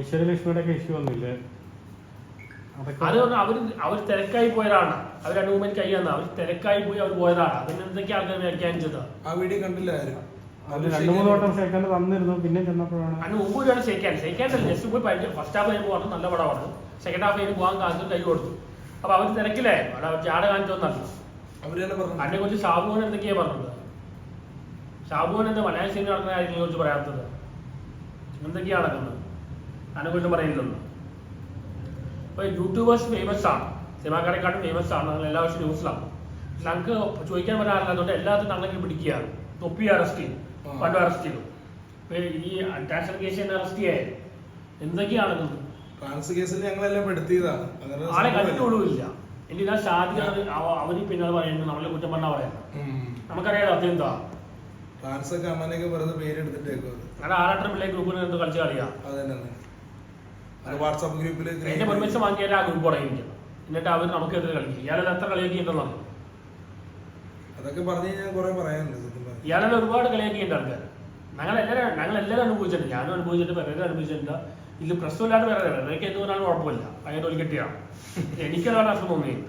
ഐശ്വര്യലക്ഷ്മിയുടെ ഒക്കെ ഇഷ്യൂ ഒന്നുമില്ലേ അത് അതൊക്കെ പറഞ്ഞാൽ അവർ അവർ തിരക്കായി പോയതാണ്. അവർ രണ്ട് മൂന്ന് മണിക്ക് തന്ന അവർ തിരക്കായി പോയി അവർ പോയതാണ്. അതിന് എന്തൊക്കെ ആൾക്കാർ വ്യാഖ്യാനം ചെയ്തത്? ആ വീഡിയോ കണ്ടില്ല ആരും. അത് രണ്ടു മൂന്ന് വട്ടം ഷേക്കാണ്ട് തന്നിരുന്നു പിന്നെ ചെന്നപ്പോഴാണ് അതിന് മുമ്പ് ഒരു ഷേക്കാൻ ഷെയ്ക്കാനല്ല ജസ്റ്റ് പോയി പരിചയം ഫസ്റ്റ് ഹാഫ് കഴിഞ്ഞ് പോകണം നല്ല പടമാണ്. സെക്കൻഡ് ഹാഫ് കഴിഞ്ഞ് പോകാൻ കാണിച്ചു കൈ കൊടുത്തു. അപ്പൊ അവർ തിരക്കില്ലേ? അവിടെ അവർ ജാട കാണിച്ചൊന്നല്ല അതിനെ കുറിച്ച് ഷാബുവിന് എന്തൊക്കെയാ പറഞ്ഞത്? ഷാബുവിന് എന്താ മലയാള സിനിമ നടക്കുന്ന കാര്യങ്ങളെ കുറിച്ച് പറയാത്തത്? എന്തൊക്കെയാണ് നടക്കുന്നത്? അതിനെ കുറിച്ച് പറയുന്നില്ലല്ലോ ഇപ്പൊ യൂട്യൂബേഴ്സ് ഫേമസ് ആണ്. സിനിമാക്കാരെക്കാട്ടും ഫേമസ് ആണ്. ഞങ്ങൾ എല്ലാ വർഷവും ന്യൂസിലാണ് ഞങ്ങൾക്ക് ചോദിക്കാൻ പറ്റാറില്ല അതുകൊണ്ട് എല്ലാത്തിനും ഞങ്ങൾക്ക് പിടിക്കുകയാണ്. തൊപ്പി അറസ്റ്റ് ചെയ്തു. പണ്ട് അറസ്റ്റ് ചെയ്തു. ഈ അറ്റാഷൻ കേസ് തന്നെ അറസ്റ്റ് ചെയ്യാൻ. എന്തൊക്കെയാണ്? ട്രാൻസ് കേസിൽ ഞങ്ങളെല്ലാം പെടുത്തിയതാണ്. ആളെ സംഭവമില്ല. കണ്ടിട്ടുള്ളൂല്ല ഇതാ ഷാദി അവർ പിന്നെ പറയുന്നത് നമ്മളെ കുറ്റം പറഞ്ഞാ പറയാം ഉം. നമുക്കറിയാലോ അത് എന്താ ട്രാൻസ് ഒക്കെ അമ്മനൊക്കെ വെറുതെ പേരെടുത്തിട്ടേക്കും ആറാട്ടം പിള്ളേ ഗ്രൂപ്പിൽ എന്ത് കളിച്ച് കളിയാ. അത് അത് വാട്സാപ്പ് ഗ്രൂപ്പിൽ എന്റെ പെർമിഷൻ വാങ്ങിയാൽ ആ ഗ്രൂപ്പ് തുടങ്ങിയിരിക്കും എന്നിട്ട് അവർ നമുക്ക് എതിരെ കളിക്കും. ഇയാളെല്ലാം എത്ര കളിയാക്കിയിട്ടുള്ള അതൊക്കെ പറഞ്ഞു കഴിഞ്ഞാൽ കുറെ പറയാനുണ്ട് ഇയാളെ ഒരുപാട് കളിയാക്കിയിട്ടുണ്ട് ആൾക്കാർ ഞങ്ങൾ എല്ലാവരും ഞങ്ങൾ എല്ലാവരും അനുഭവിച്ചിട്ടുണ്ട്. ഞാനും അനുഭവിച്ചിട്ട് വേറെ അനുഭവിച്ചിട്ടുണ്ട്. ഇതിൽ പ്രശ്നമില്ലാതെ വേറെ വേറെയൊക്കെ എന്ത് പറഞ്ഞാലും കുഴപ്പമില്ല. അതിന്റെ ഒരു കെട്ടിയാണ് എനിക്കതാണ് അസുഖം തോന്നിയത്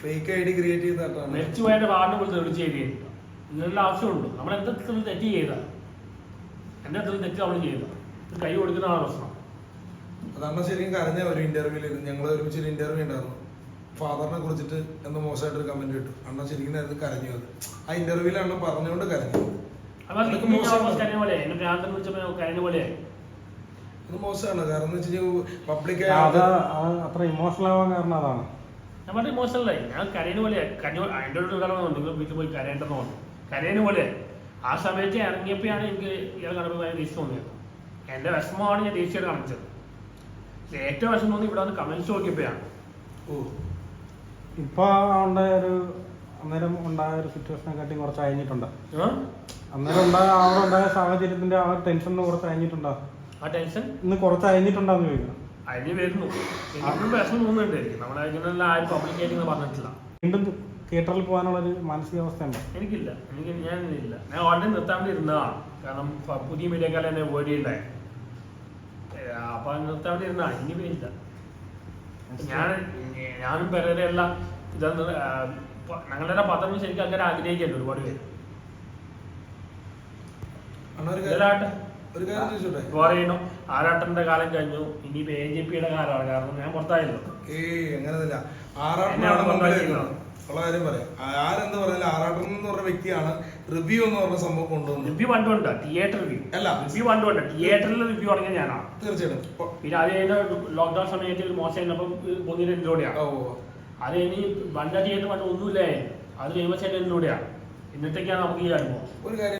ഫേക്ക് ഐ ഡി ക്രിയേറ്റ് ചെയ്തിട്ടാണ് മരിച്ചു പോയതിന്റെ വാർഡിനെ വിളിച്ച് വിളിച്ച് ചെയ്തിട്ടുണ്ട് ഇതിനുള്ള ആവശ്യമുണ്ട്. നമ്മൾ എന്തെങ്കിലും തെറ്റ് ചെയ്താൽ എന്റെ എന്തെങ്കിലും തെറ്റ് നമ്മൾ ചെയ്താൽ കൈ കൊടുക്കുന്നതാണ് പ്രശ്നം. അതാണ് ശരിക്കും കരഞ്ഞ ഒരു ഇന്റർവ്യൂൽ ഞങ്ങൾ ഒരുമിച്ച് ഒരു ഇന്റർവ്യൂ ഉണ്ടായിരുന്നു. ഫാദറിനെ കുറിച്ചിട്ട് എന്തോ മോശമായിട്ടൊരു കമന്റ് കിട്ടും അണ്ണ ശരിക്കും നേരത്തെ കരഞ്ഞു അത്. ആ ഇന്റർവ്യൂൽ അണ്ണ പറഞ്ഞുകൊണ്ട് കരഞ്ഞു. അത് മോശമാണ്. കാരണം എന്ന് വെച്ചാൽ പബ്ലിക് ആ അത്ര ഇമോഷണൽ ആവാൻ കാരണം അതാണ്. ഇമോഷണലായി ഞാൻ കരയുന്ന പോലെ കരഞ്ഞ അതിന്റെ ഒരു ഉദാഹരണം നിങ്ങൾ വീട്ടിൽ പോയി കരയേണ്ടെന്ന് പറഞ്ഞു കരയുന്ന പോലെ. ആ സമയത്ത് ഇറങ്ങിയപ്പോഴാണ് എനിക്ക് ഇയാൾ കണ്ടപ്പോൾ ഭയങ്കര ദേഷ്യം തോന്നിയത്. എന്റെ വിഷമമാണ് ഞാൻ ദേഷ്യമായിട്ട് കാണിച്ചത്. ഏറ്റവും വിഷമം തോന്നി ഇവിടെ വന്ന് കമന്റ്സ് നോക്കിയപ്പോഴാണ്. ഓ. ഇപ്പൊ ഉണ്ടായ ഒരു അന്നേരം ഉണ്ടായ ഒരു സിറ്റുവേഷനെ കാട്ടി കുറച്ച് അയഞ്ഞിട്ടുണ്ട്? അന്നേരം ഉണ്ടായ അവിടെ ഉണ്ടായ സാഹചര്യത്തിന്റെ ആ ടെൻഷൻ കുറച്ച് അയഞ്ഞിട്ടുണ്ടോ? ആ ടെൻഷൻ ഇന്ന് കുറച്ച് അയഞ്ഞിട്ടുണ്ടാന്ന് ചോദിക്കണം അതിന് വരുന്നു. എനിക്കും വിഷമം തോന്നുന്നുണ്ടായിരിക്കും. നമ്മളെ ഇങ്ങനെയുള്ള ആരും പബ്ലിക്കായിട്ട് പറഞ്ഞിട്ടില്ല. വീണ്ടും തിയേറ്ററിൽ പോകാനുള്ള ഒരു മാനസികാവസ്ഥ ഉണ്ട് എനിക്കില്ല. എനിക്ക് ഞാൻ ഇല്ല ഞാൻ ഓൾറെഡി നിർത്താൻ വേണ്ടി ഇരുന്നതാണ്. കാരണം പുതിയ മീഡിയക്കാരെ എന്നെ ചെയ്യണ്ടായി അപ്പൊ അങ്ങനത്തെ അവിടെ ഇരുന്ന. ഇനി പേരില്ല. ഞാൻ ഞാനും പെരേരെ എല്ലാം ഇതൊന്ന് ഞങ്ങളുടെ പത്രം ശരിക്കും അങ്ങനെ ആഗ്രഹിക്കല്ലോ ഒരുപാട് പേര്? ഒരു കാര്യം ചോദിച്ചോട്ടെ? പറയുന്നു ആറാട്ടന്റെ കാലം കഴിഞ്ഞു. ഇനി എ ജെ പിയുടെ കാലമാണ്. കാരണം ഞാൻ പുറത്തായല്ലോ. ഏയ് അങ്ങനല്ല എന്നെ ആറാട്ടനാണ് ഉള്ള കാര്യം പറയാം. ആരെന്ത് പറഞ്ഞാലും ആറാട്ടം എന്ന് പറഞ്ഞ വ്യക്തിയാണ് റിവ്യൂ എന്ന് പറഞ്ഞ സംഭവം കൊണ്ടുവന്നത്. റിവ്യൂ പണ്ടുണ്ട് തിയേറ്റർ റിവ്യൂ അല്ല. റിവ്യൂ പണ്ടുണ്ട് തിയേറ്ററിൽ റിവ്യൂ തുടങ്ങിയ ഞാനാണ് തീർച്ചയായിട്ടും. പിന്നെ അത് കഴിഞ്ഞ ലോക്ക്ഡൌൺ സമയത്ത് ഒരു മോശം കഴിഞ്ഞപ്പം പൊന്നിയുടെ എന്തിലൂടെയാണ് ഓ, ഓ. അത് കഴിഞ്ഞ് ബണ്ട തിയേറ്റർ പണ്ട് ഒന്നുമില്ലായിരുന്നു. അത് ഫേമസ് ആയിട്ട് ഇന്നത്തേക്കാണ് നമുക്ക് ഈ അനുഭവം? ഒരു കാര്യം